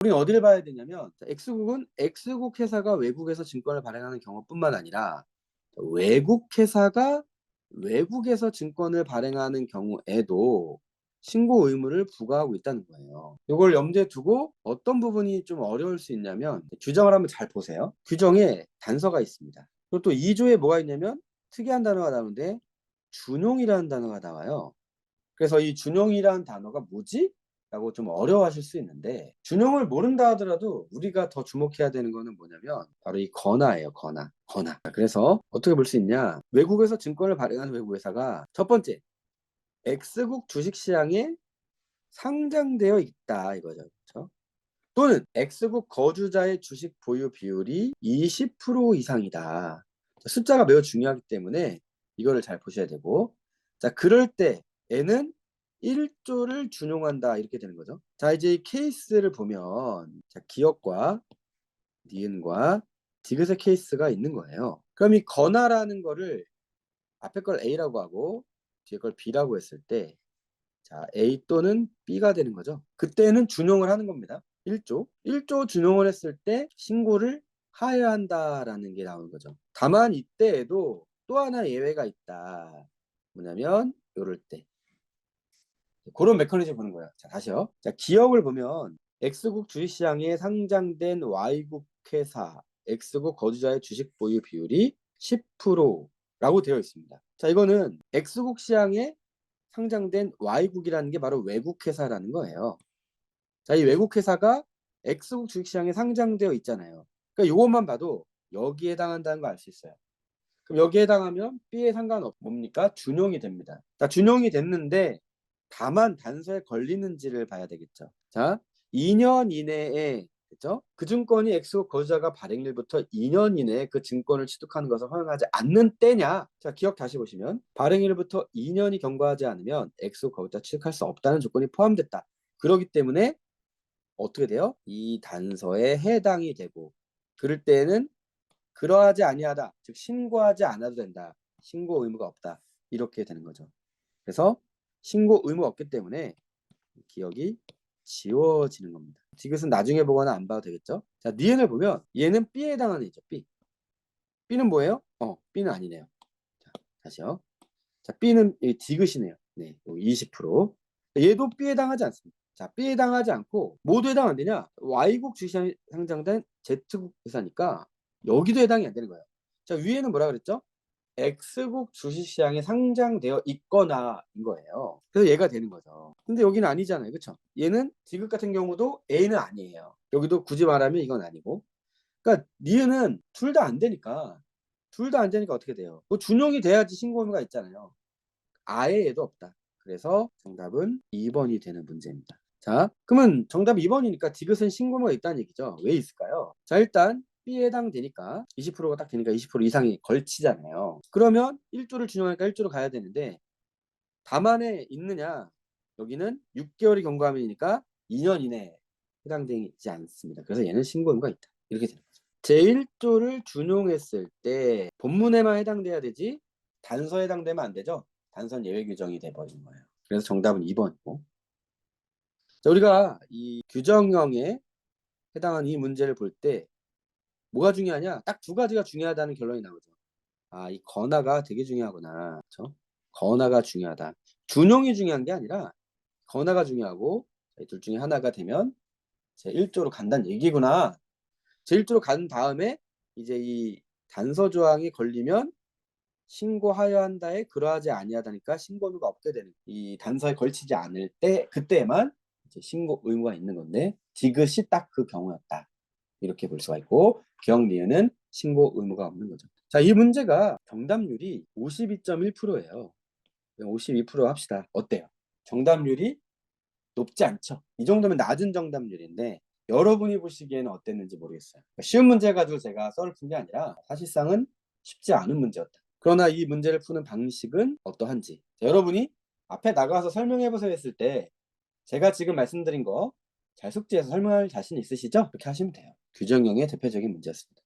우리는 어디를 봐야 되냐면 자, X국은 X국 회사가 외국에서 증권을 발행하는 경우뿐만 아니라 외국 회사가 외국에서 증권을 발행하는 경우에도 신고 의무를 부과하고 있다는 거예요. 이걸 염두에 두고 어떤 부분이 좀 어려울 수 있냐면 규정을 한번 잘 보세요. 규정에 단서가 있습니다. 그리고 또 2조에 뭐가 있냐면 특이한 단어가 나오는데 준용이라는 단어가 나와요. 그래서 이 준용이라는 단어가 뭐지? 라고 좀 어려워하실 수 있는데 준용을 모른다 하더라도 우리가 더 주목해야 되는 거는 뭐냐면 바로 이 건화예요 건화 건화. 그래서 어떻게 볼 수 있냐? 외국에서 증권을 발행하는 외국 회사가 첫 번째 X국 주식시장에 상장되어 있다 이거죠. 그렇죠? 또는 X국 거주자의 주식 보유 비율이 20% 이상이다. 숫자가 매우 중요하기 때문에 이거를 잘 보셔야 되고. 자 그럴 때 N은 1조를 준용한다 이렇게 되는 거죠. 자 이제 이 케이스를 보면 자, 기억과 니은과 디귿의 케이스가 있는 거예요. 그럼 이 건화라는 거를 앞에 걸 A라고 하고 뒤에 걸 B라고 했을 때 자, A 또는 B가 되는 거죠. 그때는 준용을 하는 겁니다. 1조. 1조 준용을 했을 때 신고를 하여야 한다라는 게 나오는 거죠. 다만 이때에도 또 하나 예외가 있다. 뭐냐면 요럴 때 그런 메커니즘 보는 거예요. 자, 다시요. 자, 기업을 보면 X국 주식시장에 상장된 Y국 회사, X국 거주자의 주식 보유 비율이 10%라고 되어 있습니다. 자, 이거는 X국 시장에 상장된 Y국이라는 게 바로 외국 회사라는 거예요. 자, 이 외국 회사가 X국 주식시장에 상장되어 있잖아요. 그러니까 이것만 봐도 여기에 해당한다는 거 알 수 있어요. 그럼 여기에 해당하면 B에 상관없 뭡니까? 준용이 됩니다. 자, 준용이 됐는데 다만 단서에 걸리는지를 봐야 되겠죠. 자, 2년 이내에 그죠? 그 증권이 X국 거주자가 발행일부터 2년 이내에 그 증권을 취득하는 것을 허용하지 않는 때냐? 자, 기억 다시 보시면 발행일부터 2년이 경과하지 않으면 X국 거주자 취득할 수 없다는 조건이 포함됐다. 그렇기 때문에 어떻게 돼요? 이 단서에 해당이 되고 그럴 때에는 그러하지 아니하다. 즉 신고하지 않아도 된다. 신고 의무가 없다. 이렇게 되는 거죠. 그래서 신고 의무가 없기 때문에 기억이 지워지는 겁니다. 디귿은 나중에 보거나 안 봐도 되겠죠? 자, 니은을 보면 얘는 B에 해당하는 애죠. B. B는 뭐예요? 어, B는 아니네요. 자, 다시요. 자, B는 이 디귿이네요. 네, 20%. 얘도 B에 해당하지 않습니다. 자, B에 해당하지 않고 모두 해당 안 되냐? Y국 주식시장에 상장된 Z국 회사니까 여기도 해당이 안 되는 거예요. 자, 위에는 뭐라 그랬죠? X국 주식시장에 상장되어 있거나인 거예요. 그래서 얘가 되는 거죠. 근데 여기는 아니잖아요. 그쵸? 얘는 디귿 같은 경우도 A는 아니에요. 여기도 굳이 말하면 이건 아니고. 그러니까 니은은 둘다 안 되니까 둘 다 안 되니까 어떻게 돼요? 뭐 준용이 돼야지 신고 의무가 있잖아요. 아예 얘도 없다. 그래서 정답은 2번이 되는 문제입니다. 자, 그러면 정답 2번이니까 디귿은 신고가 있다는 얘기죠. 왜 있을까요? 자, 일단 B에 해당되니까 20%가 딱 되니까 20% 이상이 걸치잖아요. 그러면 1조를 준용하니까 1조로 가야 되는데 다만에 있느냐? 여기는 6개월이 경과함이니까 2년 이내에 해당되지 않습니다. 그래서 얘는 신고 의무가 있다. 이렇게 되는 거죠. 제1조를 준용했을 때 본문에만 해당돼야 되지 단서에 해당되면 안 되죠. 단선 예외 규정이 돼버린 거예요. 그래서 정답은 2번이고. 자, 우리가 이 규정형에 해당하는 이 문제를 볼 때 뭐가 중요하냐? 딱 두 가지가 중요하다는 결론이 나오죠. 아, 이 건화가 되게 중요하구나. 그렇죠? 건화가 중요하다. 준용이 중요한 게 아니라 건화가 중요하고 이둘 중에 하나가 되면 제 1조로 간다는 얘기구나. 제 1조로 간 다음에 이제 이 단서 조항이 걸리면 신고하여 한다에 그러하지 아니하다니까 신고가 없게 되는 이 단서에 걸치지 않을 때 그때만 이제 신고 의무가 있는 건데 디귿이 딱그 경우였다. 이렇게 볼 수가 있고 기억 니은은 신고 의무가 없는 거죠. 자, 이 문제가 정답률이 52.1%예요. 52% 합시다. 어때요? 정답률이 높지 않죠? 이 정도면 낮은 정답률인데 여러분이 보시기에는 어땠는지 모르겠어요. 쉬운 문제 가지고 제가 썰을 푼 게 아니라 사실상은 쉽지 않은 문제였다. 그러나 이 문제를 푸는 방식은 어떠한지 자, 여러분이 앞에 나가서 설명해 보세요 했을 때 제가 지금 말씀드린 거 잘 숙지해서 설명할 자신 있으시죠? 그렇게 하시면 돼요. 규정형의 대표적인 문제였습니다.